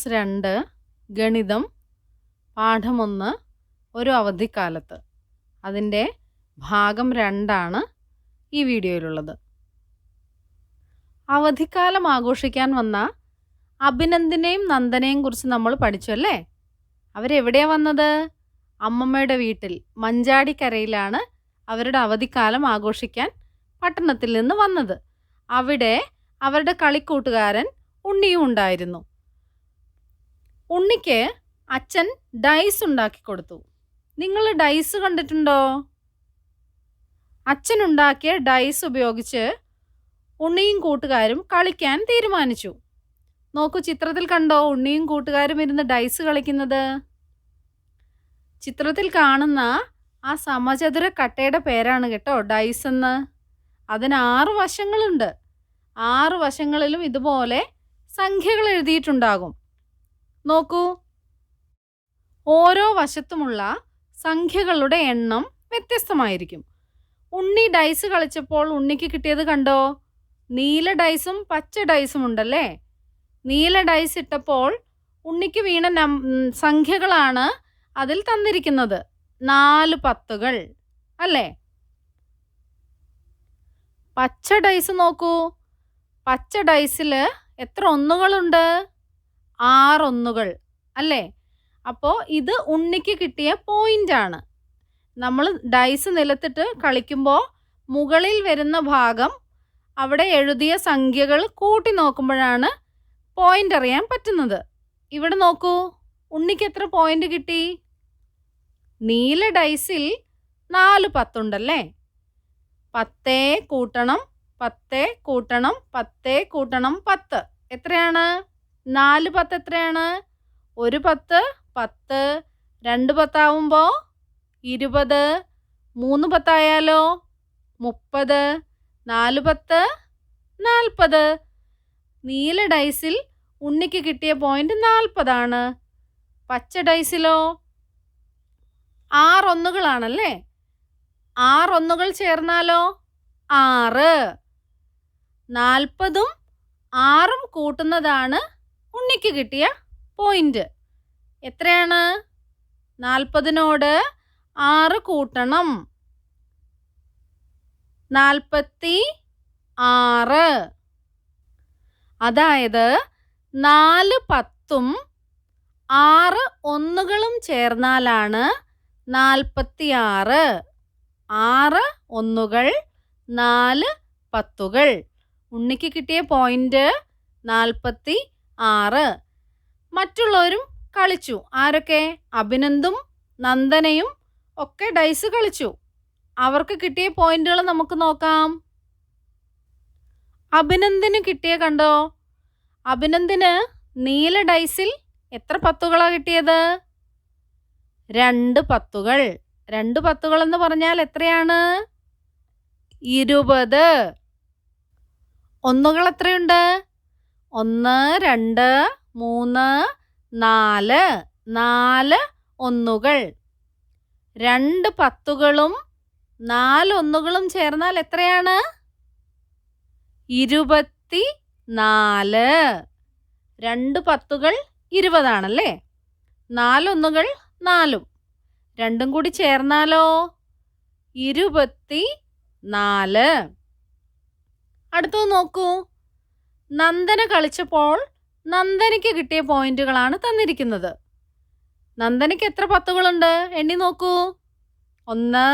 Class രണ്ട് ഗണിതം പാഠമൊന്ന് ഒരു അവധിക്കാലത്ത്. അതിന്റെ ഭാഗം രണ്ടാണ് ഈ വീഡിയോയിലുള്ളത്. അവധിക്കാലം ആഘോഷിക്കാൻ വന്ന അഭിനന്ദിനെയും നന്ദനെയും കുറിച്ച് നമ്മൾ പഠിച്ചു അല്ലേ? അവരെവിടെയാണ് വന്നത്? അമ്മമ്മയുടെ വീട്ടിൽ മഞ്ചാടിക്കരയിലാണ് അവരുടെ അവധിക്കാലം ആഘോഷിക്കാൻ പട്ടണത്തിൽ നിന്ന് വന്നത്. അവിടെ അവരുടെ കളിക്കൂട്ടുകാരൻ ഉണ്ണിയും ഉണ്ടായിരുന്നു. ഉണ്ണിക്ക് അച്ഛൻ ഡൈസ് ഉണ്ടാക്കി കൊടുത്തു. നിങ്ങൾ ഡൈസ് കണ്ടിട്ടുണ്ടോ? അച്ഛൻ ഉണ്ടാക്കിയ ഡൈസ് ഉപയോഗിച്ച് ഉണ്ണിയും കൂട്ടുകാരും കളിക്കാൻ തീരുമാനിച്ചു. നോക്കൂ ചിത്രത്തിൽ കണ്ടോ? ഉണ്ണിയും കൂട്ടുകാരും ഇരുന്ന് ഡൈസ് കളിക്കുന്നത്. ചിത്രത്തിൽ കാണുന്ന ആ സമചതുര കട്ടയുടെ പേരാണ് കേട്ടോ ഡൈസ് എന്ന്. അതിന് ആറ് വശങ്ങളുണ്ട്. ആറ് വശങ്ങളിലും ഇതുപോലെ സംഖ്യകൾ എഴുതിയിട്ടുണ്ടാകും. നോക്കൂ. ഓരോ വശത്തുമുള്ള സംഖ്യകളുടെ എണ്ണം വ്യത്യസ്തമായിരിക്കും. ഉണ്ണി ഡൈസ് കളിച്ചപ്പോൾ ഉണ്ണിക്ക് കിട്ടിയത് കണ്ടോ? നീല ഡൈസും പച്ച ഡൈസും ഉണ്ടല്ലേ? നീല ഡൈസ് ഇട്ടപ്പോൾ ഉണ്ണിക്ക് വീണ നം സംഖ്യകളാണ് അതിൽ തന്നിരിക്കുന്നത്. നാല് പത്തുകൾ. അല്ലേ? പച്ച ഡൈസ് നോക്കൂ. പച്ച ഡൈസിൽ എത്ര ഒന്നുകളുണ്ട്? ആറ് ഒന്നുകൾ അല്ലേ? അപ്പോൾ ഇത് ഉണ്ണിക്ക് കിട്ടിയ പോയിന്റ് ആണ്. നമ്മൾ ഡൈസ് നിലത്തിട്ട് കളിക്കുമ്പോൾ മുകളിൽ വരുന്ന ഭാഗം അവിടെ എഴുതിയ സംഖ്യകൾ കൂട്ടി നോക്കുമ്പോഴാണ് പോയിന്റ് അറിയാൻ പറ്റുന്നത്. ഇവിടെ നോക്കൂ ഉണ്ണിക്ക് എത്ര പോയിന്റ് കിട്ടി? നീല ഡൈസിൽ നാല് പത്തുണ്ടല്ലേ? പത്തേ കൂട്ടണം പത്തേ കൂട്ടണം പത്തേ കൂട്ടണം പത്ത്. എത്രയാണ്? നാല് പത്ത് എത്രയാണ് ഒരു പത്ത് പത്ത്. രണ്ട് പത്താവുമ്പോൾ ഇരുപത്. മൂന്ന് പത്തായാലോ? മുപ്പത്. നാല് പത്ത് നാൽപ്പത്. നീല ഡൈസിൽ ഉണ്ണിക്ക് കിട്ടിയ പോയിന്റ് നാൽപ്പതാണ്. പച്ച ഡൈസിലോ? ആറൊന്നുകളാണല്ലേ ആറൊന്നുകൾ ചേർന്നാലോ? ആറ്. നാൽപ്പതും ആറും കൂട്ടുന്നതാണ് ഉണ്ണിക്ക് കിട്ടിയ പോയിന്റ് എത്രയാണ്? നാൽപ്പതിനോട് ആറ് കൂട്ടണം. നാൽപ്പത്തി ആറ്. അതായത് നാല് പത്തും ആറ് ഒന്നുകളും ചേർന്നാലാണ് നാൽപ്പത്തി ആറ്. ആറ് ഒന്നുകൾ നാല് പത്തുകൾ. ഉണ്ണിക്ക് കിട്ടിയ പോയിന്റ് നാൽപ്പത്തി ആറ്. മറ്റുള്ളവരും കളിച്ചു. ആരൊക്കെ? അഭിനന്ദും നന്ദനയും ഒക്കെ ഡൈസ് കളിച്ചു. അവർക്ക് കിട്ടിയ പോയിന്റുകൾ നമുക്ക് നോക്കാം. അഭിനന്ദിന് കിട്ടിയ കണ്ടോ? അഭിനന്ദിന് നീല ഡൈസിൽ എത്ര പത്തുകളാണ് കിട്ടിയത്? രണ്ട് പത്തുകൾ. രണ്ട് പത്തുകൾ എന്ന് പറഞ്ഞാൽ എത്രയാണ്? ഇരുപത്. ഒന്നുകൾ എത്രയുണ്ട്? ഒന്ന് രണ്ട് മൂന്ന് നാല് നാല് ഒന്നുകൾ. രണ്ട് പത്തുകളും നാല് ഒന്നുകളും ചേർന്നാൽ എത്രയാണ്? ഇരുപത്തി നാല് രണ്ട് പത്തുകൾ ഇരുപതാണല്ലേ? നാലൊന്നുകൾ നാലും. രണ്ടും കൂടി ചേർന്നാലോ? ഇരുപത്തി നാല് അടുത്തത് നോക്കൂ. നന്ദന കളിച്ചപ്പോൾ നന്ദനയ്ക്ക് കിട്ടിയ പോയിന്റുകളാണ് തന്നിരിക്കുന്നത്. നന്ദനയ്ക്ക് എത്ര പത്തുകളുണ്ട്? എണ്ണി നോക്കൂ. ഒന്ന്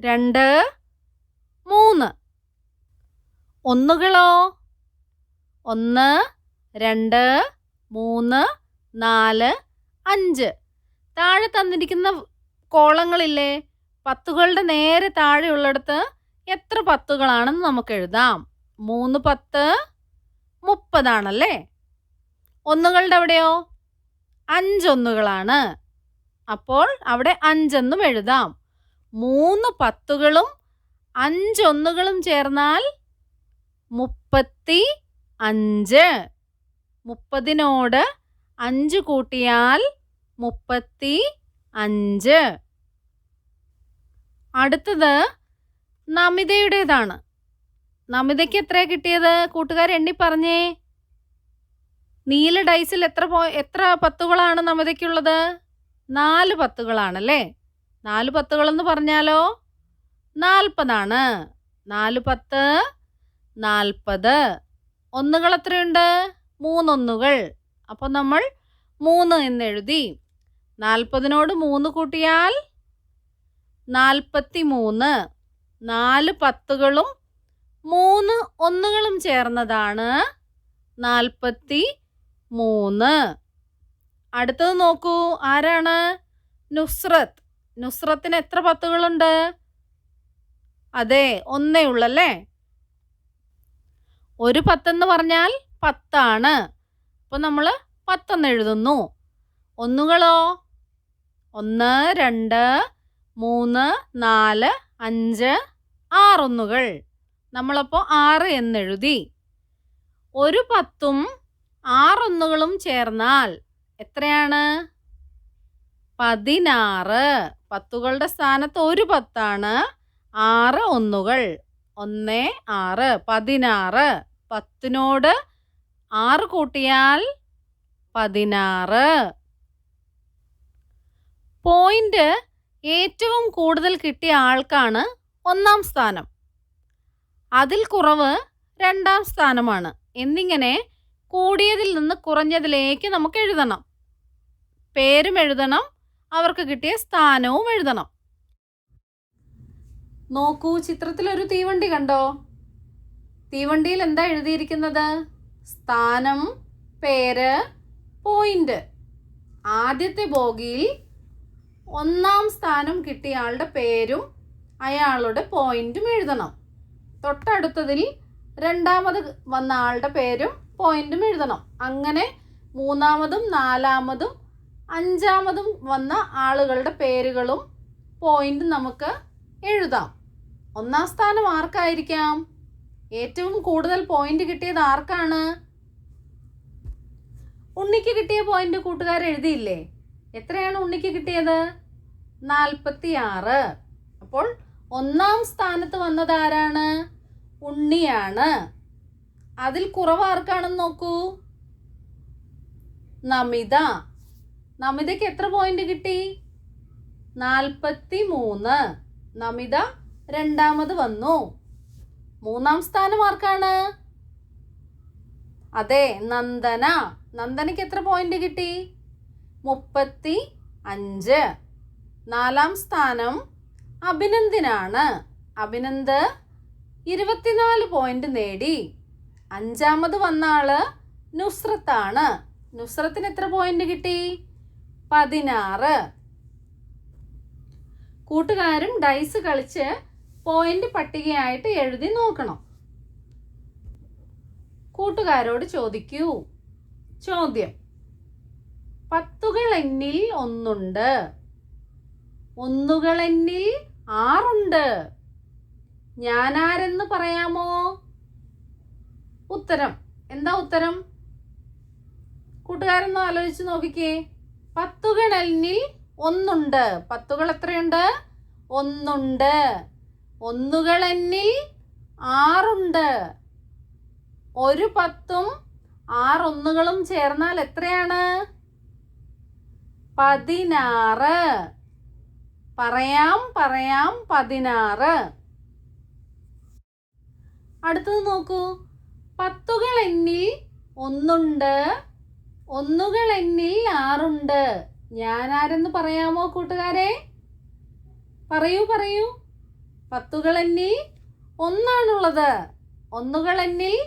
രണ്ട് മൂന്ന്. ഒന്നുകളോ? ഒന്ന് രണ്ട് മൂന്ന് നാല് അഞ്ച്. താഴെ തന്നിരിക്കുന്ന കോളങ്ങളില്ലേ പത്തുകളുടെ നേരെ താഴെയുള്ളിടത്ത് എത്ര പത്തുകളാണെന്ന് നമുക്ക് എഴുതാം. മൂന്ന് പത്ത് മുപ്പതാണല്ലേ? ഒന്നുകളുടെ അവിടെയോ? അഞ്ചൊന്നുകളാണ്. അപ്പോൾ അവിടെ അഞ്ചെന്നും എഴുതാം. മൂന്ന് പത്തുകളും അഞ്ചൊന്നുകളും ചേർന്നാൽ മുപ്പത്തി അഞ്ച് മുപ്പതിനോട് അഞ്ച് കൂട്ടിയാൽ മുപ്പത്തി അഞ്ച് അടുത്തത് നമിതയുടേതാണ്. നമിതയ്ക്ക് എത്രയാ കിട്ടിയത്? കൂട്ടുകാർ എണ്ണി പറഞ്ഞേ. നീല ഡൈസിൽ എത്ര പോ എത്ര പത്തുകളാണ് നമിതയ്ക്കുള്ളത്? നാല് പത്തുകളാണല്ലേ? നാല് പത്തുകളെന്ന് പറഞ്ഞാലോ? നാൽപ്പതാണ്. നാല് പത്ത് നാൽപ്പത്. ഒന്നുകൾ എത്രയുണ്ട്? മൂന്നൊന്നുകൾ. അപ്പോൾ നമ്മൾ മൂന്ന് എന്നെഴുതി. നാൽപ്പതിനോട് മൂന്ന് കൂട്ടിയാൽ നാൽപ്പത്തി മൂന്ന് നാല് പത്തുകളും മൂന്ന് ഒന്നുകളും ചേർന്നതാണ്. നാൽപ്പത്തി മൂന്ന്. അടുത്തത് നോക്കൂ. ആരാണ്? നുസ്രത്ത്. നുസ്രത്തിന് എത്ര പത്തുകളുണ്ട്? അതെ ഒന്നേ ഉള്ളല്ലേ? ഒരു പത്തെന്ന് പറഞ്ഞാൽ പത്താണ്. അപ്പോൾ നമ്മൾ പത്തെന്ന് എഴുതുന്നു. ഒന്നുകളോ? ഒന്ന് രണ്ട് മൂന്ന് നാല് അഞ്ച് ആറൊന്നുകൾ. നമ്മളപ്പോൾ ആറ് എന്നെഴുതി. ഒരു പത്തും ആറൊന്നുകളും ചേർന്നാൽ എത്രയാണ്? പതിനാറ്. പത്തുകളുടെ സ്ഥാനത്ത് ഒരു പത്താണ്. ആറ് ഒന്നുകൾ. ഒന്ന് ആറ്. പതിനാറ്. പത്തിനോട് ആറ് കൂട്ടിയാൽ പതിനാറ്. പോയിന്റ് ഏറ്റവും കൂടുതൽ കിട്ടിയ ആൾക്കാണ് ഒന്നാം സ്ഥാനം. അതിൽ കുറവ് രണ്ടാം സ്ഥാനമാണ്. എന്നിങ്ങനെ കൂടിയതിൽ നിന്ന് കുറഞ്ഞതിലേക്ക് നമുക്ക് എഴുതണം. പേരും എഴുതണം അവർക്ക് കിട്ടിയ സ്ഥാനവും എഴുതണം. നോക്കൂ ചിത്രത്തിൽ ഒരു തീവണ്ടി കണ്ടോ? തീവണ്ടിയിൽ എന്താ എഴുതിയിരിക്കുന്നത്? സ്ഥാനം പേര് പോയിന്റ്. ആദ്യത്തെ ബോഗിയിൽ ഒന്നാം സ്ഥാനം കിട്ടിയ ആളുടെ പേരും അയാളുടെ പോയിന്റും എഴുതണം. തൊട്ടടുത്തതിൽ രണ്ടാമത് വന്ന ആളുടെ പേരും പോയിന്റും എഴുതണം. അങ്ങനെ മൂന്നാമതും നാലാമതും അഞ്ചാമതും വന്ന ആളുകളുടെ പേരുകളും പോയിന്റും നമുക്ക് എഴുതാം. ഒന്നാം സ്ഥാനം ആർക്കായിരിക്കാം? ഏറ്റവും കൂടുതൽ പോയിന്റ് കിട്ടിയത് ആർക്കാണ്? ഉണ്ണിക്ക് കിട്ടിയ പോയിന്റ് കൂട്ടുകാർ എഴുതിയില്ലേ? എത്രയാണ് ഉണ്ണിക്ക് കിട്ടിയത്? നാൽപ്പത്തി ആറ് അപ്പോൾ ഒന്നാം സ്ഥാനത്ത് വന്നത് ആരാണ്? ഉണ്ണിയാണ്. അതിൽ കുറവ് ആർക്കാണെന്ന് നോക്കൂ? നമിത. നമിതയ്ക്ക് എത്ര പോയിന്റ് കിട്ടി? നാൽപ്പത്തി മൂന്ന് നമിത രണ്ടാമത് വന്നു. മൂന്നാം സ്ഥാനം ആർക്കാണ്? അതെ നന്ദന. നന്ദനയ്ക്ക് എത്ര പോയിന്റ് കിട്ടി? മുപ്പത്തി അഞ്ച് നാലാം സ്ഥാനം അഭിനന്ദിനാണ്. അഭിനന്ദ് ഇരുപത്തിനാല് പോയിന്റ് നേടി. അഞ്ചാമത് വന്ന ആൾ നുസ്രത്താണ് നുസ്രത്തിന് എത്ര പോയിന്റ് കിട്ടി? പതിനാറ്. കൂട്ടുകാരും ഡൈസ് കളിച്ച് പോയിന്റ് പട്ടികയായിട്ട് എഴുതി നോക്കണം. കൂട്ടുകാരോട് ചോദിക്കൂ. ചോദ്യം. പത്തുകൾ എന്നിൽ ഒന്നുണ്ട്. ഒന്നുകൾ എന്നിൽ ആറുണ്ട്. ഞാനാരെന്ന് പറയാമോ? ഉത്തരം. എന്താ ഉത്തരം? കൂട്ടുകാരൊന്ന് ആലോചിച്ച് നോക്കിക്കേ. പത്തുകൾ എന്നിൽ ഒന്നുണ്ട്. പത്തുകൾ എത്രയുണ്ട്? ഒന്നുണ്ട്. ഒന്നുകൾ എന്നിൽ ആറുണ്ട്. ഒരു പത്തും ആറൊന്നുകളും ചേർന്നാൽ എത്രയാണ്? പതിനാറ്. പറയാം പറയാം പതിനാറ്. അടുത്തത് നോക്കൂ. പത്തുകൾ എന്നിൽ ഒന്നുണ്ട് ഒന്നുകൾ എന്നിൽ ആറുണ്ട്. ഞാൻ ആരെന്ന് പറയാമോ കൂട്ടുകാരെ? പറയൂ പറയൂ. പത്തുകൾ എന്നിൽ ഒന്നാണുള്ളത്. ഒന്നുകൾ എന്നിൽ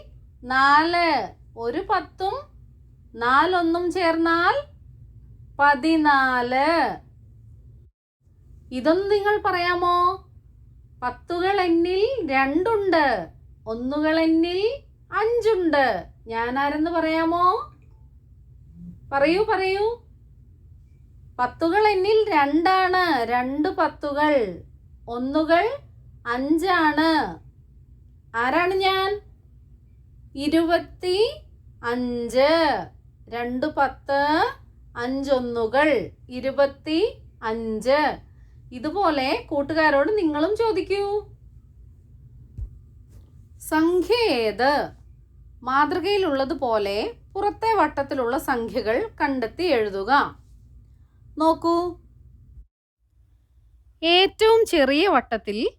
നാല്. ഒരു പത്തും നാലൊന്നും ചേർന്നാൽ പതിനാല്. ഇതൊന്ന് നിങ്ങൾ പറയാമോ? പത്തുകൾ എന്നിൽ രണ്ടുണ്ട് ഒന്നുകൾ എന്നിൽ അഞ്ചുണ്ട്. ഞാൻ ആരെന്ന് പറയാമോ? പറയൂ പറയൂ. പത്തുകൾ എന്നിൽ രണ്ടാണ് രണ്ട് പത്തുകൾ ഒന്നുകൾ അഞ്ചാണ്. ആരാണ് ഞാൻ? ഇരുപത്തി അഞ്ച് രണ്ട് പത്ത് അഞ്ചൊന്നുകൾ ഇരുപത്തി അഞ്ച്. ഇതുപോലെ കൂട്ടുകാരോട് നിങ്ങളും ചോദിക്കൂ. സംഖ്യ ഏത്? മാതൃകയിലുള്ളതുപോലെ പുറത്തെ വട്ടത്തിലുള്ള സംഖ്യകൾ കണ്ടെത്തി എഴുതുക. നോക്കൂ. ഏറ്റവും ചെറിയ വട്ടത്തിൽ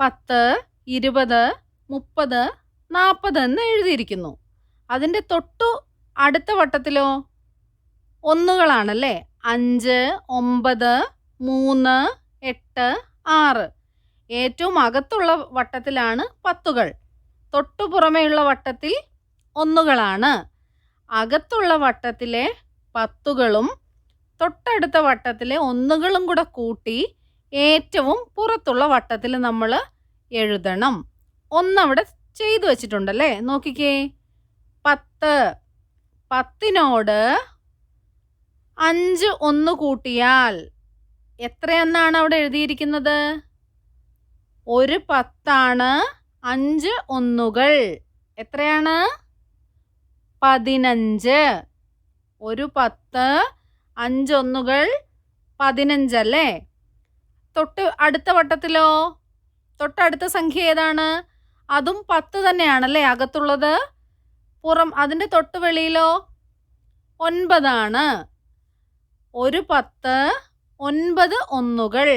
പത്ത് ഇരുപത് മുപ്പത് നാൽപ്പത് എന്ന് എഴുതിയിരിക്കുന്നു. അതിന്റെ തൊട്ടു അടുത്ത വട്ടത്തിലോ? ഒന്നുകളാണല്ലേ? അഞ്ച് ഒമ്പത് മൂന്ന് എട്ട് ആറ്. ഏറ്റവും അകത്തുള്ള വട്ടത്തിലാണ് പത്തുകൾ. തൊട്ടു പുറമേയുള്ള വട്ടത്തിൽ ഒന്നുകളാണ്. അകത്തുള്ള വട്ടത്തിലെ പത്തുകളും തൊട്ടടുത്ത വട്ടത്തിലെ ഒന്നുകളും കൂടെ കൂട്ടി ഏറ്റവും പുറത്തുള്ള വട്ടത്തിൽ നമ്മൾ എഴുതണം. ഒന്നവിടെ ചെയ്തു വച്ചിട്ടുണ്ടല്ലേ? നോക്കിക്കേ. പത്ത്. പത്തിനോട് അഞ്ച് ഒന്ന് കൂട്ടിയാൽ എത്രയെന്നാണ് അവിടെ എഴുതിയിരിക്കുന്നത്? ഒരു പത്താണ് അഞ്ച് ഒന്നുകൾ. എത്രയാണ്? പതിനഞ്ച്. ഒരു പത്ത് അഞ്ചൊന്നുകൾ പതിനഞ്ചല്ലേ തൊട്ട് അടുത്ത വട്ടത്തിലോ? തൊട്ടടുത്ത സംഖ്യ ഏതാണ്? അതും പത്ത് തന്നെയാണല്ലേ അകത്തുള്ളത്? പുറം അതിന്റെ തൊട്ട് വെളിയിലോ ഒൻപതാണ്. ഒരു പത്ത് ഒൻപത് ഒന്നുകൾ.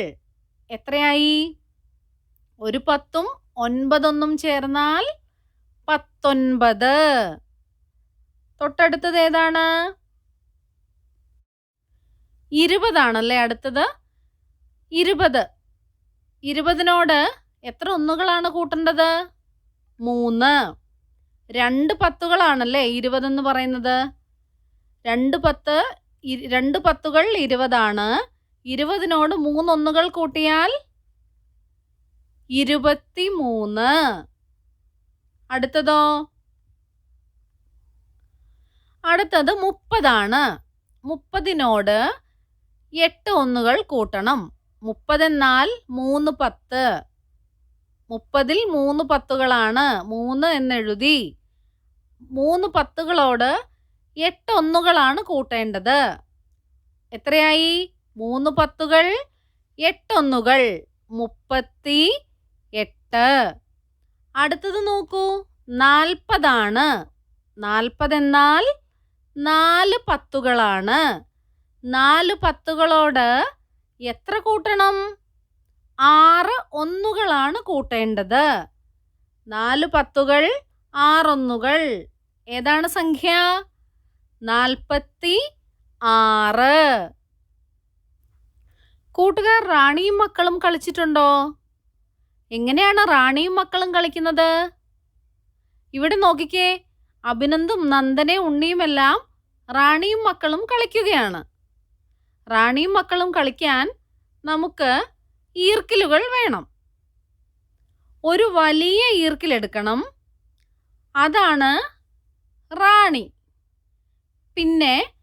എത്രയായി? ഒരു പത്തും ഒൻപതൊന്നും ചേർന്നാൽ പത്തൊൻപത്. തൊട്ടടുത്തത് ഏതാണ്? ഇരുപതാണല്ലേ അടുത്തത്? ഇരുപത്. ഇരുപതിനോട് എത്ര ഒന്നുകളാണ് കൂട്ടേണ്ടത്? മൂന്ന്. രണ്ട് പത്തുകളാണല്ലേ ഇരുപതെന്ന് പറയുന്നത്? രണ്ട് പത്ത് രണ്ട് പത്തുകൾ ഇരുപതാണ്. ഇരുപതിനോട് മൂന്നൊന്നുകൾ കൂട്ടിയാൽ ഇരുപത്തി മൂന്ന് അടുത്തതോ? അടുത്തത് മുപ്പതാണ്. മുപ്പതിനോട് എട്ട് ഒന്നുകൾ കൂട്ടണം. മുപ്പതെന്നാൽ മൂന്ന് പത്ത്. മുപ്പതിൽ മൂന്ന് പത്തുകളാണ്. മൂന്ന് എന്നെഴുതി. മൂന്ന് പത്തുകളോട് എട്ട് ഒന്നുകളാണ് കൂട്ടേണ്ടത്. എത്രയായി? മൂന്ന് പത്തുകൾ എട്ടൊന്നുകൾ മുപ്പത്തി എട്ട്. അടുത്തത് നോക്കൂ. നാൽപ്പതാണ്. നാൽപ്പതെന്നാൽ നാല് പത്തുകളാണ്. നാല് പത്തുകളോട് എത്ര കൂട്ടണം? ആറ് ഒന്നുകളാണ് കൂട്ടേണ്ടത്. നാല് പത്തുകൾ ആറൊന്നുകൾ. ഏതാണ് സംഖ്യ? നാൽപ്പത്തി ആറ്. കൂട്ടുകാർ റാണിയും മക്കളും കളിച്ചിട്ടുണ്ടോ? എങ്ങനെയാണ് റാണിയും മക്കളും കളിക്കുന്നത്? ഇവിടെ നോക്കിക്കേ അഭിനന്ദും നന്ദനെ ഉണ്ണിയുമെല്ലാം റാണിയും മക്കളും കളിക്കുകയാണ്. റാണിയും മക്കളും കളിക്കാൻ നമുക്ക് ഈർക്കിലുകൾ വേണം. ഒരു വലിയ ഈർക്കിലെടുക്കണം അതാണ് റാണി. പിന്നെ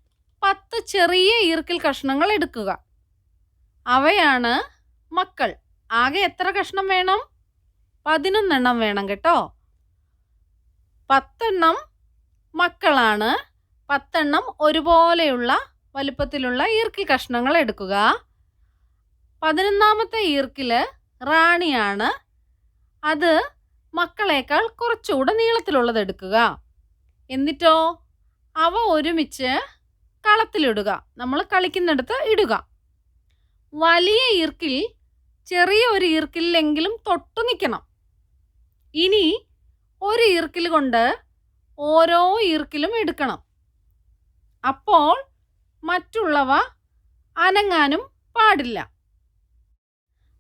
പത്ത് ചെറിയ ഈർക്കിൽ കഷ്ണങ്ങൾ എടുക്കുക. അവയാണ് മക്കൾ. ആകെ എത്ര കഷ്ണം വേണം? പതിനൊന്നെണ്ണം വേണം കേട്ടോ. പത്തെണ്ണം മക്കളാണ്. പത്തെണ്ണം ഒരുപോലെയുള്ള വലുപ്പത്തിലുള്ള ഈർക്കിൽ കഷ്ണങ്ങൾ എടുക്കുക. പതിനൊന്നാമത്തെ ഈർക്കിൽ റാണിയാണ്. അത് മക്കളേക്കാൾ കുറച്ചുകൂടെ നീളത്തിലുള്ളത് എടുക്കുക. എന്നിട്ടോ? അവ ഒരുമിച്ച് കളത്തിലിടുക. നമ്മൾ കളിക്കുന്നിടത്ത് ഇടുക. വലിയ ഈർക്കിൽ ചെറിയ ഒരു ഈർക്കിലെങ്കിലും തൊട്ടു നിൽക്കണം. ഇനി ഒരു ഈർക്കിൽ കൊണ്ട് ഓരോ ഈർക്കിലും എടുക്കണം. അപ്പോൾ മറ്റുള്ളവ അനങ്ങാനും പാടില്ല.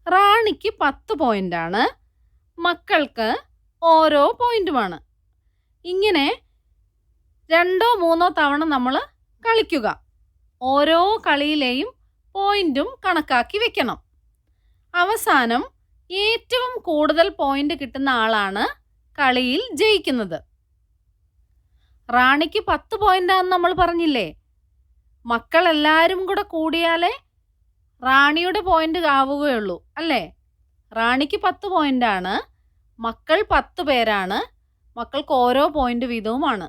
റാണിക്ക് പത്ത് പോയിന്റാണ് മക്കൾക്ക് ഓരോ പോയിന്റുമാണ് ഇങ്ങനെ രണ്ടോ മൂന്നോ തവണ നമ്മൾ കളിക്കുക. ഓരോ കളിയിലെയും പോയിന്റും കണക്കാക്കി വെക്കണം. അവസാനം ഏറ്റവും കൂടുതൽ പോയിന്റ് കിട്ടുന്ന ആളാണ് കളിയിൽ ജയിക്കുന്നത്. റാണിക്ക് പത്ത് പോയിന്റാന്ന് നമ്മൾ പറഞ്ഞില്ലേ? മക്കൾ എല്ലാവരും കൂടെ കൂടിയാലേ റാണിയുടെ പോയിന്റ് ആവുകയുള്ളൂ അല്ലേ? റാണിക്ക് പത്ത് പോയിന്റാണ് മക്കൾ പത്ത് പേരാണ് മക്കൾക്ക് ഓരോ പോയിന്റ് വീതവുമാണ്.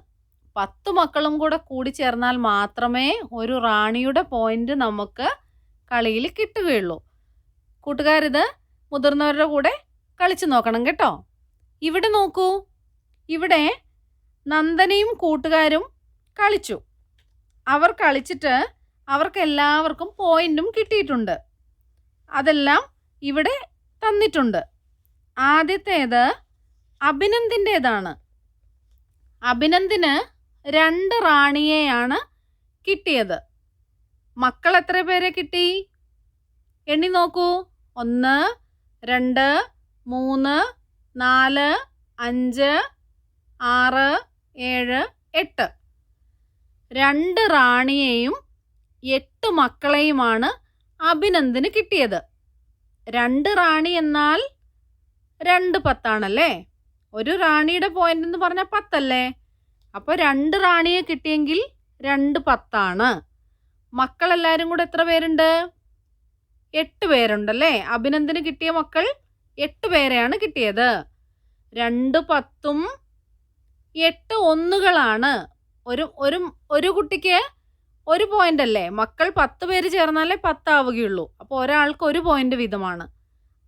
പത്ത് മക്കളും കൂടെ കൂടി ചേർന്നാൽ മാത്രമേ ഒരു റാണിയുടെ പോയിന്റ് നമുക്ക് കളിയിൽ കിട്ടുകയുള്ളൂ. കൂട്ടുകാരിത് മുതിർന്നവരുടെ കൂടെ കളിച്ചു നോക്കണം കേട്ടോ. ഇവിടെ നോക്കൂ. ഇവിടെ നന്ദനയും കൂട്ടുകാരും കളിച്ചു. അവർ കളിച്ചിട്ട് അവർക്ക് എല്ലാവർക്കും പോയിന്റും കിട്ടിയിട്ടുണ്ട്. അതെല്ലാം ഇവിടെ തന്നിട്ടുണ്ട്. ആദ്യത്തേത് അഭിനന്ദിന്റേതാണ് അഭിനന്ദിന് രണ്ട് റാണിയെയാണ് കിട്ടിയത്. മക്കൾ എത്ര പേരെ കിട്ടി? എണ്ണി നോക്കൂ. ഒന്ന് രണ്ട് മൂന്ന് നാല് അഞ്ച് ആറ് ഏഴ് എട്ട്. രണ്ട് റാണിയെയും എട്ട് മക്കളെയുമാണ് അഭിനന്ദിന് കിട്ടിയത്. രണ്ട് റാണി എന്നാൽ രണ്ട് പത്താണല്ലേ? ഒരു റാണിയുടെ പോയിന്റ് എന്ന് പറഞ്ഞാൽ പത്തല്ലേ? അപ്പോൾ രണ്ട് റാണിയെ കിട്ടിയെങ്കിൽ രണ്ട് പത്താണ്. മക്കളെല്ലാവരും കൂടെ എത്ര പേരുണ്ട്? എട്ട് പേരുണ്ടല്ലേ? അഭിനന്ദന് കിട്ടിയ മക്കൾ എട്ട് പേരെയാണ് കിട്ടിയത്. രണ്ട് പത്തും എട്ട് ഒന്നുകളാണ്. ഒരു ഒരു ഒരു കുട്ടിക്ക് ഒരു പോയിന്റ് അല്ലേ? മക്കൾ പത്ത് പേര് ചേർന്നാലേ പത്താവുകയുള്ളൂ. അപ്പോൾ ഒരാൾക്ക് ഒരു പോയിന്റ് വീതമാണ്.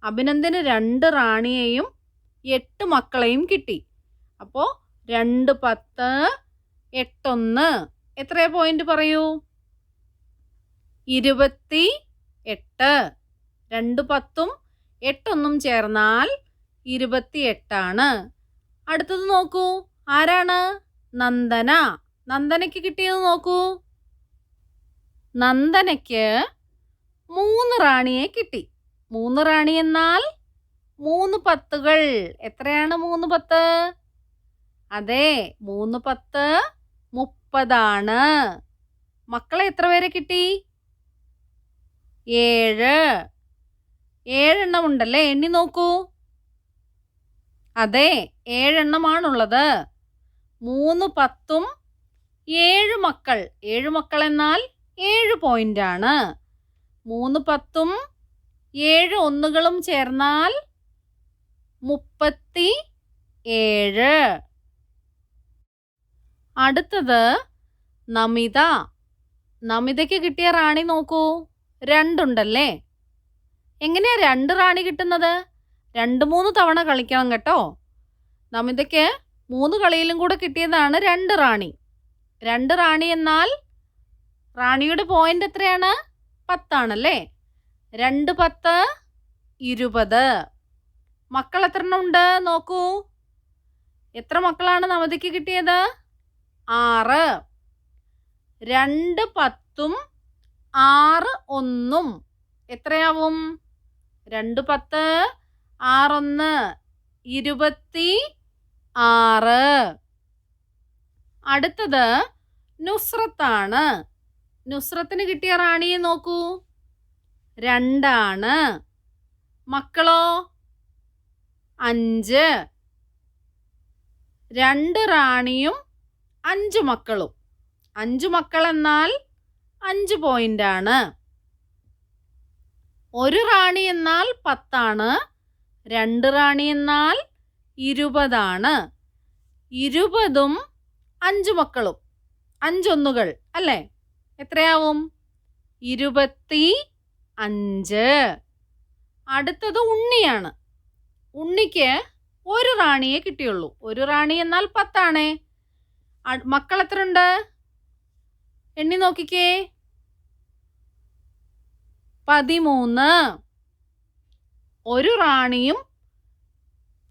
അഭിനന്ദന് രണ്ട് റാണിയെയും എട്ട് മക്കളെയും കിട്ടി. അപ്പോൾ രണ്ട് പത്ത് എട്ടൊന്ന്. എത്ര പോയിന്റ് പറയൂ? ഇരുപത്തി എട്ട്. രണ്ട് പത്തും എട്ടൊന്നും ചേർന്നാൽ ഇരുപത്തി എട്ടാണ്. അടുത്തത് നോക്കൂ. ആരാണ്? നന്ദന. നന്ദനയ്ക്ക് കിട്ടിയത് നോക്കൂ. നന്ദനയ്ക്ക് മൂന്ന് റാണിയെ കിട്ടി. മൂന്ന് റാണി എന്നാൽ മൂന്ന് പത്തുകൾ. എത്രയാണ് മൂന്ന് പത്ത്? അതെ മൂന്ന് പത്ത് മുപ്പതാണ്. മക്കളെ എത്ര പേരെ കിട്ടി? ഏഴ്. ഏഴെണ്ണം ഉണ്ടല്ലേ എണ്ണി നോക്കൂ. അതെ ഏഴെണ്ണമാണുള്ളത്. മൂന്ന് പത്തും ഏഴ് മക്കൾ. ഏഴ് മക്കൾ എന്നാൽ ഏഴ് പോയിന്റാണ്. മൂന്ന് പത്തും ഏഴ് ഒന്നുകളും ചേർന്നാൽ മുപ്പത്തി ഏഴ്. അടുത്തത് നമിത. നമിതയ്ക്ക് കിട്ടിയ റാണി നോക്കൂ. രണ്ടുണ്ടല്ലേ? എങ്ങനെയാ രണ്ട് റാണി കിട്ടുന്നത്? രണ്ട് മൂന്ന് തവണ കളിക്കണം കേട്ടോ. നമിതയ്ക്ക് മൂന്ന് കളിയിലും കൂടെ കിട്ടിയതാണ് രണ്ട് റാണി. രണ്ട് റാണി എന്നാൽ റാണിയുടെ പോയിന്റ് എത്രയാണ്? പത്താണല്ലേ? രണ്ട് പത്ത് ഇരുപത്. മക്കൾ എത്ര ഉണ്ട്? നോക്കൂ. എത്ര മക്കളാണ് നവതിക്ക് കിട്ടിയത്? ആറ്. രണ്ട് പത്തും ആറ് ഒന്നും. എത്രയാവും? രണ്ട് പത്ത് ആറൊന്ന് ഇരുപത്തി ആറ്. അടുത്തത് നുസ്രത്താണ്. നുസ്രത്തിന് കിട്ടിയ റാണിയെ നോക്കൂ. രണ്ടാണ്. മക്കളോ? അഞ്ച്. രണ്ട് റാണിയും അഞ്ച് മക്കളും. അഞ്ച് മക്കൾ എന്നാൽ അഞ്ച് പോയിന്റാണ്. ഒരു റാണി എന്നാൽ പത്താണ്. രണ്ട് റാണി എന്നാൽ ഇരുപതാണ്. ഇരുപതും അഞ്ച് മക്കളും. അഞ്ചൊന്നുകൾ അല്ലേ? എത്രയാവും? ഇരുപത്തി അഞ്ച്. അടുത്തത് ഉണ്ണിയാണ്. ഉണ്ണിക്ക് ഒരു റാണിയെ കിട്ടിയുള്ളൂ. ഒരു റാണി എന്നാൽ പത്താണേ. മക്കൾ എത്ര ഉണ്ട് എണ്ണി നോക്കിക്കേ. പതിമൂന്ന്. ഒരു റാണിയും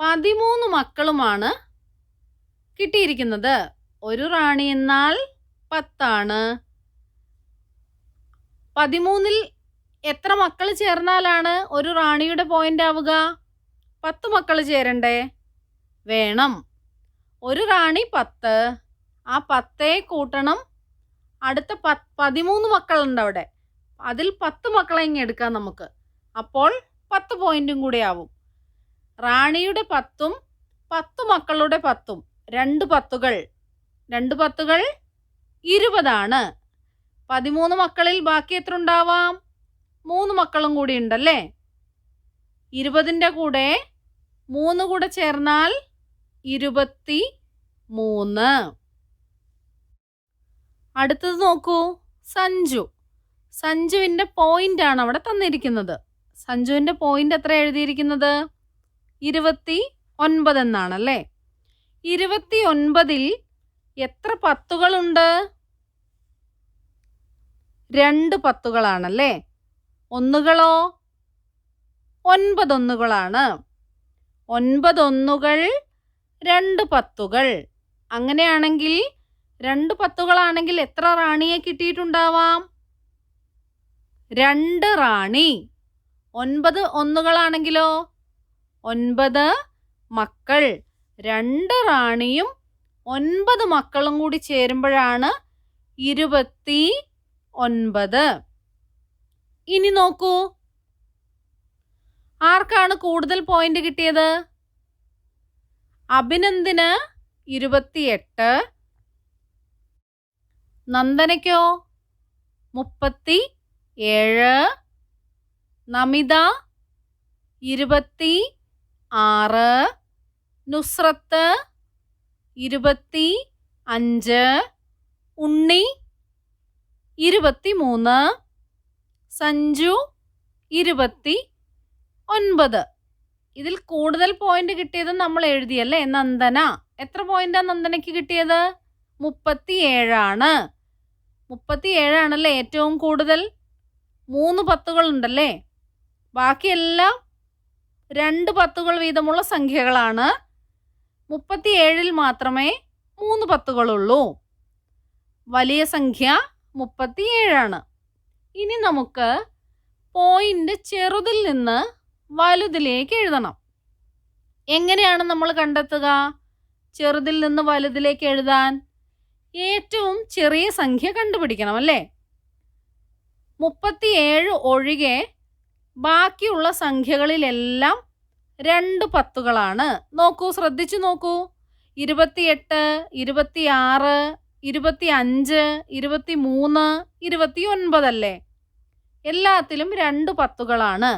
പതിമൂന്ന് മക്കളുമാണ് കിട്ടിയിരിക്കുന്നത്. ഒരു റാണി എന്നാൽ പത്താണ്. പതിമൂന്നിൽ എത്ര മക്കൾ ചേർന്നാലാണ് ഒരു റാണിയുടെ പോയിന്റ് ആവുക? പത്ത് മക്കൾ ചേരണ്ടേ? വേണം. ഒരു റാണി പത്ത്. ആ പത്തേ കൂട്ടണം. അടുത്ത പ പതിമൂന്ന് മക്കളുണ്ട് അവിടെ. അതിൽ പത്ത് മക്കളെ ഇങ്ങ് എടുക്കാം നമുക്ക്. അപ്പോൾ പത്ത് പോയിന്റും കൂടെ ആവും. റാണിയുടെ പത്തും പത്ത് മക്കളുടെ പത്തും. രണ്ട് പത്തുകൾ. രണ്ട് പത്തുകൾ ഇരുപതാണ്. പതിമൂന്ന് മക്കളിൽ ബാക്കി എത്ര ഉണ്ടാവാം? മൂന്ന് മക്കളും കൂടി ഉണ്ടല്ലേ? ഇരുപതിന്റെ കൂടെ മൂന്ന് കൂടെ ചേർന്നാൽ ഇരുപത്തി മൂന്ന് അടുത്തത് നോക്കൂ. സഞ്ജു. സഞ്ജുവിന്റെ പോയിന്റ് ആണ് അവിടെ തന്നിരിക്കുന്നത്. സഞ്ജുവിന്റെ പോയിന്റ് എത്ര എഴുതിയിരിക്കുന്നത്? ഇരുപത്തി ഒൻപത് എന്നാണല്ലേ ഇരുപത്തി ഒൻപതിൽ എത്ര പത്തുകളുണ്ട്? രണ്ട് പത്തുകളാണല്ലേ? ഒന്നുകളോ? ഒൻപതൊന്നുകളാണ്. ഒൻപതൊന്നുകൾ രണ്ട് പത്തുകൾ. അങ്ങനെയാണെങ്കിൽ രണ്ട് പത്തുകളാണെങ്കിൽ എത്ര റാണിയെ കിട്ടിയിട്ടുണ്ടാവാം? രണ്ട് റാണി. ഒൻപത് ഒന്നുകളാണെങ്കിലോ? ഒൻപത് മക്കൾ. രണ്ട് റാണിയും ഒൻപത് മക്കളും കൂടി ചേരുമ്പോഴാണ് ഇരുപത്തി ഒൻപത്. ഇനി നോക്കൂ. ആർക്കാണ് കൂടുതൽ പോയിന്റ് കിട്ടിയത്? അഭിനന്ദിന് ഇരുപത്തിയെട്ട്. നന്ദനയ്ക്കോ? മുപ്പത്തി ഏഴ്. നമിത ഇരുപത്തി ആറ്. നുസ്രത്ത് ഇരുപത്തി അഞ്ച്. ഉണ്ണി ഇരുപത്തി മൂന്ന്. സഞ്ജു ഇരുപത്തി ഒൻപത്. ഇതിൽ കൂടുതൽ പോയിന്റ് കിട്ടിയത് നമ്മൾ എഴുതിയല്ലേ? നന്ദന. എത്ര പോയിന്റാ നന്ദനയ്ക്ക് കിട്ടിയത്? മുപ്പത്തി ഏഴാണ് മുപ്പത്തി ഏഴാണല്ലേ ഏറ്റവും കൂടുതൽ? മൂന്ന് പത്തുകളുണ്ടല്ലേ? ബാക്കിയെല്ലാം രണ്ട് പത്തുകൾ വീതമുള്ള സംഖ്യകളാണ്. മുപ്പത്തിയേഴിൽ മാത്രമേ മൂന്ന് പത്തുകളുള്ളൂ. വലിയ സംഖ്യ മുപ്പത്തിയേഴാണ്. ഇനി നമുക്ക് പോയിന്റ് ചെറുതിൽ നിന്ന് വലുതിലേക്ക് എഴുതണം. എങ്ങനെയാണ് നമ്മൾ കണ്ടെത്തുക? ചെറുതിൽ നിന്ന് വലുതിലേക്ക് എഴുതാൻ ഏറ്റവും ചെറിയ സംഖ്യ കണ്ടുപിടിക്കണം അല്ലേ? മുപ്പത്തിയേഴ് ഒഴികെ ബാക്കിയുള്ള സംഖ്യകളിലെല്ലാം രണ്ട് പത്തുകളാണ്. നോക്കൂ ശ്രദ്ധിച്ചു നോക്കൂ. ഇരുപത്തിയെട്ട് ഇരുപത്തിയാറ് ഇരുപത്തി അഞ്ച് ഇരുപത്തി മൂന്ന് ഇരുപത്തി ഒൻപതല്ലേ എല്ലാത്തിലും രണ്ട് പത്തുകളാണ്.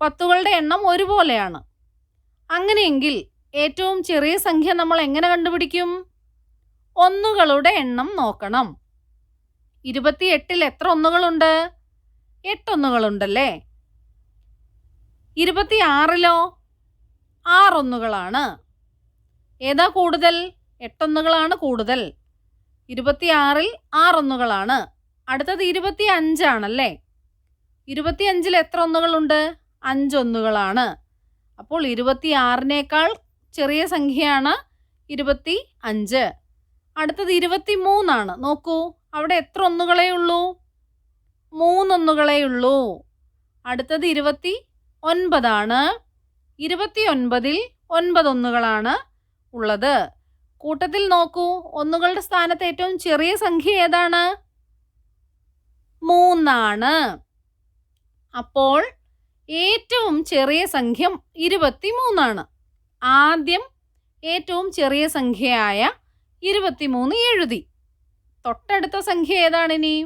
പത്തുകളുടെ എണ്ണം ഒരുപോലെയാണ്. അങ്ങനെയെങ്കിൽ ഏറ്റവും ചെറിയ സംഖ്യ നമ്മൾ എങ്ങനെ കണ്ടുപിടിക്കും? ഒന്നുകളുടെ എണ്ണം നോക്കണം. ഇരുപത്തിയെട്ടിൽ എത്ര ഒന്നുകളുണ്ട്? എട്ടൊന്നുകളുണ്ടല്ലേ? ഇരുപത്തിയാറിലോ? ആറൊന്നുകളാണ്. ഏതാ കൂടുതൽ? എട്ടൊന്നുകളാണ് കൂടുതൽ. ഇരുപത്തിയാറിൽ ആറൊന്നുകളാണ്. അടുത്തത് ഇരുപത്തി അഞ്ചാണല്ലേ ഇരുപത്തിയഞ്ചിൽ എത്ര ഒന്നുകളുണ്ട്? അഞ്ചൊന്നുകളാണ്. അപ്പോൾ ഇരുപത്തിയാറിനേക്കാൾ ചെറിയ സംഖ്യയാണ് ഇരുപത്തി അഞ്ച് അടുത്തത് ഇരുപത്തി മൂന്നാണ് നോക്കൂ. അവിടെ എത്ര ഒന്നുകളേ ഉള്ളൂ? മൂന്നൊന്നുകളേ ഉള്ളൂ. അടുത്തത് ഇരുപത്തി ഒൻപതാണ് ഇരുപത്തി ഒൻപതിൽ ഒൻപതൊന്നുകളാണ് ഉള്ളത്. കൂട്ടത്തിൽ നോക്കൂ. ഒന്നുകളുടെ സ്ഥാനത്ത് ഏറ്റവും ചെറിയ സംഖ്യ ഏതാണ്? മൂന്നാണ്. അപ്പോൾ ഏറ്റവും ചെറിയ സംഖ്യ ഇരുപത്തി മൂന്നാണ് ആദ്യം ഏറ്റവും ചെറിയ സംഖ്യയായ ഇരുപത്തിമൂന്ന് എഴുതി. തൊട്ടടുത്ത സംഖ്യ ഏതാണ് ഇനി?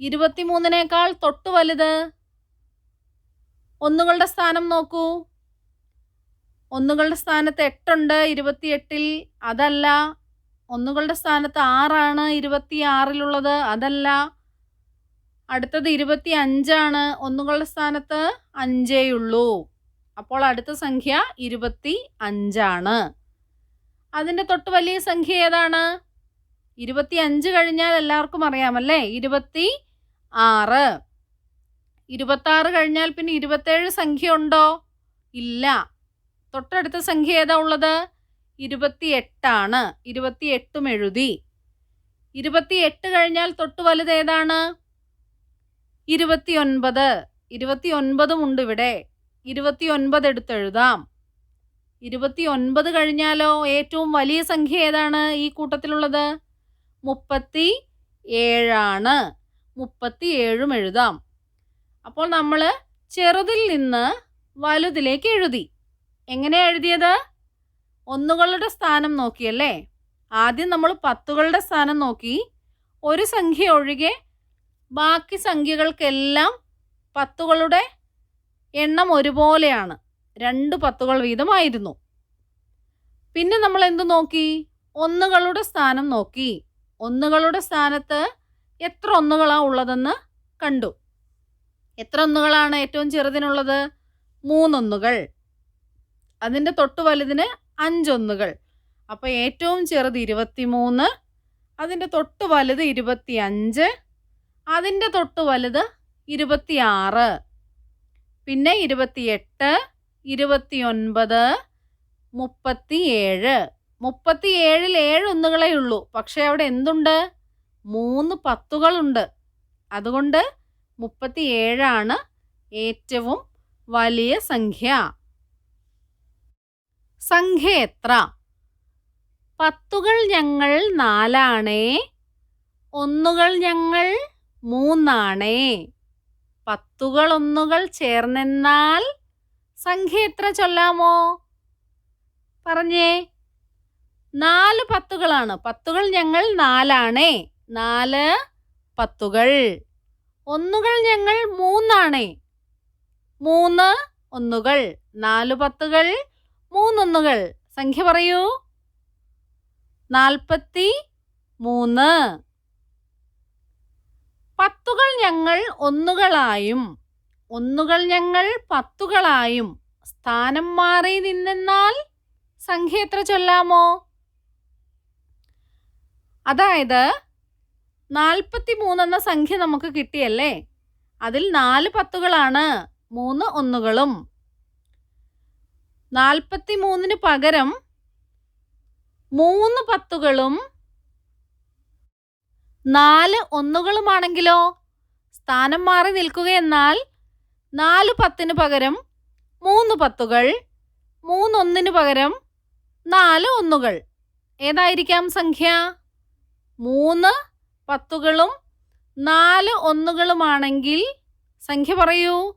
ഇരുപത്തിമൂന്നിനേക്കാൾ തൊട്ട് വലുത്. ഒന്നുകളുടെ സ്ഥാനം നോക്കൂ. ഒന്നുകളുടെ സ്ഥാനത്ത് എട്ടുണ്ട് ഇരുപത്തിയെട്ടിൽ അതല്ല. ഒന്നുകളുടെ സ്ഥാനത്ത് ആറാണ് ഇരുപത്തി ആറിലുള്ളത് അതല്ല. അടുത്തത് ഇരുപത്തി അഞ്ചാണ് ഒന്നുകളുടെ സ്ഥാനത്ത് അഞ്ചേ ഉള്ളൂ. അപ്പോൾ അടുത്ത സംഖ്യ ഇരുപത്തി അഞ്ചാണ് അതിന്റെ തൊട്ട് വലിയ സംഖ്യ ഏതാണ്? ഇരുപത്തി അഞ്ച് കഴിഞ്ഞാൽ എല്ലാവർക്കും അറിയാമല്ലേ? ഇരുപത്തി ആറ് ഇരുപത്താറ് കഴിഞ്ഞാൽ പിന്നെ ഇരുപത്തേഴ് സംഖ്യ ഉണ്ടോ ഇല്ല. തൊട്ടടുത്ത സംഖ്യ ഏതാ ഉള്ളത്? ഇരുപത്തി എട്ടാണ് ഇരുപത്തി എട്ടും എഴുതി. ഇരുപത്തി എട്ട് കഴിഞ്ഞാൽ തൊട്ട് വലുത് ഏതാണ്? ഇരുപത്തി ഒൻപത് ഇരുപത്തി ഒൻപതും ഉണ്ട് ഇവിടെ. ഇരുപത്തി ഒൻപത് എടുത്തെഴുതാം ഇരുപത്തി ഒൻപത് കഴിഞ്ഞാലോ ഏറ്റവും വലിയ സംഖ്യ ഏതാണ് ഈ കൂട്ടത്തിലുള്ളത്? മുപ്പത്തി ഏഴാണ് മുപ്പത്തി ഏഴും എഴുതാം. അപ്പോൾ നമ്മൾ ചെറുതിൽ നിന്ന് വലുതിലേക്ക് എഴുതി. എങ്ങനെയാണ് എഴുതിയത്? ഒന്നുകളുടെ സ്ഥാനം നോക്കിയല്ലേ ആദ്യം നമ്മൾ പത്തുകളുടെ സ്ഥാനം നോക്കി. ഒരു സംഖ്യ ഒഴികെ ബാക്കി സംഖ്യകൾക്കെല്ലാം പത്തുകളുടെ എണ്ണം ഒരുപോലെയാണ്. രണ്ട് പത്തുകൾ വീതമായിരുന്നു. പിന്നെ നമ്മൾ എന്ത് നോക്കി? ഒന്നുകളുടെ സ്ഥാനം നോക്കി. ഒന്നുകളുടെ സ്ഥാനത്ത് എത്ര ഒന്നുകളാണ് ഉള്ളതെന്ന് കണ്ടു. എത്ര ഒന്നുകളാണ് ഏറ്റവും ചെറുതിനുള്ളത്? മൂന്നൊന്നുകൾ. അതിന്റെ തൊട്ട് വലുതിന് അഞ്ചൊന്നുകൾ. അപ്പോൾ ഏറ്റവും ചെറുത് ഇരുപത്തിമൂന്ന് അതിന്റെ തൊട്ട് വലുത് ഇരുപത്തിയഞ്ച് അതിന്റെ തൊട്ട് വലുത് ഇരുപത്തിയാറ് പിന്നെ ഇരുപത്തിയെട്ട് ഇരുപത്തിയൊൻപത് മുപ്പത്തിയേഴ്. മുപ്പത്തിയേഴിൽ ഏഴ് ഒന്നുകളേ ഉള്ളൂ. പക്ഷേ അവിടെ എന്തുണ്ട്? മൂന്ന് പത്തുകളുണ്ട്. അതുകൊണ്ട് മുപ്പത്തി ഏഴാണ് ഏറ്റവും വലിയ സംഖ്യ. സംഖ്യ എത്ര? പത്തുകൾ ഞങ്ങൾ നാലാണേ. ഒന്നുകൾ ഞങ്ങൾ മൂന്നാണേ. പത്തുകൾ ഒന്നുകൾ ചേർന്നെന്നാൽ സംഖ്യ എത്ര ചൊല്ലാമോ? പറഞ്ഞേ. നാല് പത്തുകളാണ്. പത്തുകൾ ഞങ്ങൾ നാലാണേ. നാല് പത്തുകൾ. ഒന്നുകൾ ഞങ്ങൾ മൂന്നാണേ. മൂന്ന് ഒന്നുകൾ. നാല് പത്തുകൾ മൂന്നൊന്നുകൾ. സംഖ്യ പറയൂ. നാൽപ്പത്തി മൂന്ന്. പത്തുകൾ ഞങ്ങൾ ഒന്നുകളായും ഒന്നുകൾ ഞങ്ങൾ പത്തുകളായും. സ്ഥാനം മാറി നിന്നെന്നാൽ സംഖ്യ എത്ര ചൊല്ലാമോ? അതായത് നാൽപ്പത്തി മൂന്നെന്ന സംഖ്യ നമുക്ക് കിട്ടിയല്ലേ? അതിൽ നാല് പത്തുകളാണ് മൂന്ന് ഒന്നുകളും. നാൽപ്പത്തി മൂന്നിന് പകരം മൂന്ന് പത്തുകളും നാല് ഒന്നുകളുമാണെങ്കിലോ? സ്ഥാനം മാറി നിൽക്കുകയെന്നാൽ നാല് പത്തിന് പകരം മൂന്ന് പത്തുകൾ മൂന്നൊന്നിന് പകരം നാല് ഒന്നുകൾ. ഏതായിരിക്കാം സംഖ്യ? മൂന്ന് പത്തുകളും നാല് ഒന്നുകളുമാണെങ്കിൽ സംഖ്യ പറയൂ.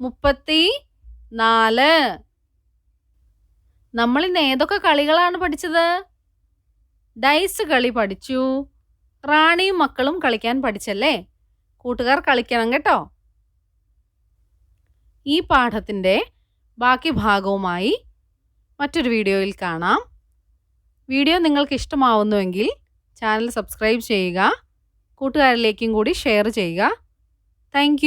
മുപ്പത്തി നാല്. നമ്മൾ ഇന്ന് ഏതൊക്കെ കളികളാണ് പഠിച്ചത്? ഡൈസ് കളി പഠിച്ചു. റാണിയും മക്കളും കളിക്കാൻ പഠിച്ചല്ലേ? കൂട്ടുകാർ കളിക്കണം കേട്ടോ. ഈ പാഠത്തിന്റെ ബാക്കി ഭാഗവുമായി മറ്റൊരു വീഡിയോയിൽ കാണാം. വീഡിയോ നിങ്ങൾക്ക് ഇഷ്ടമാവുന്നുവെങ്കിൽ ചാനൽ സബ്സ്ക്രൈബ് ചെയ്യുക. കൂട്ടുകാരിലേക്കും കൂടി ഷെയർ ചെയ്യുക. താങ്ക്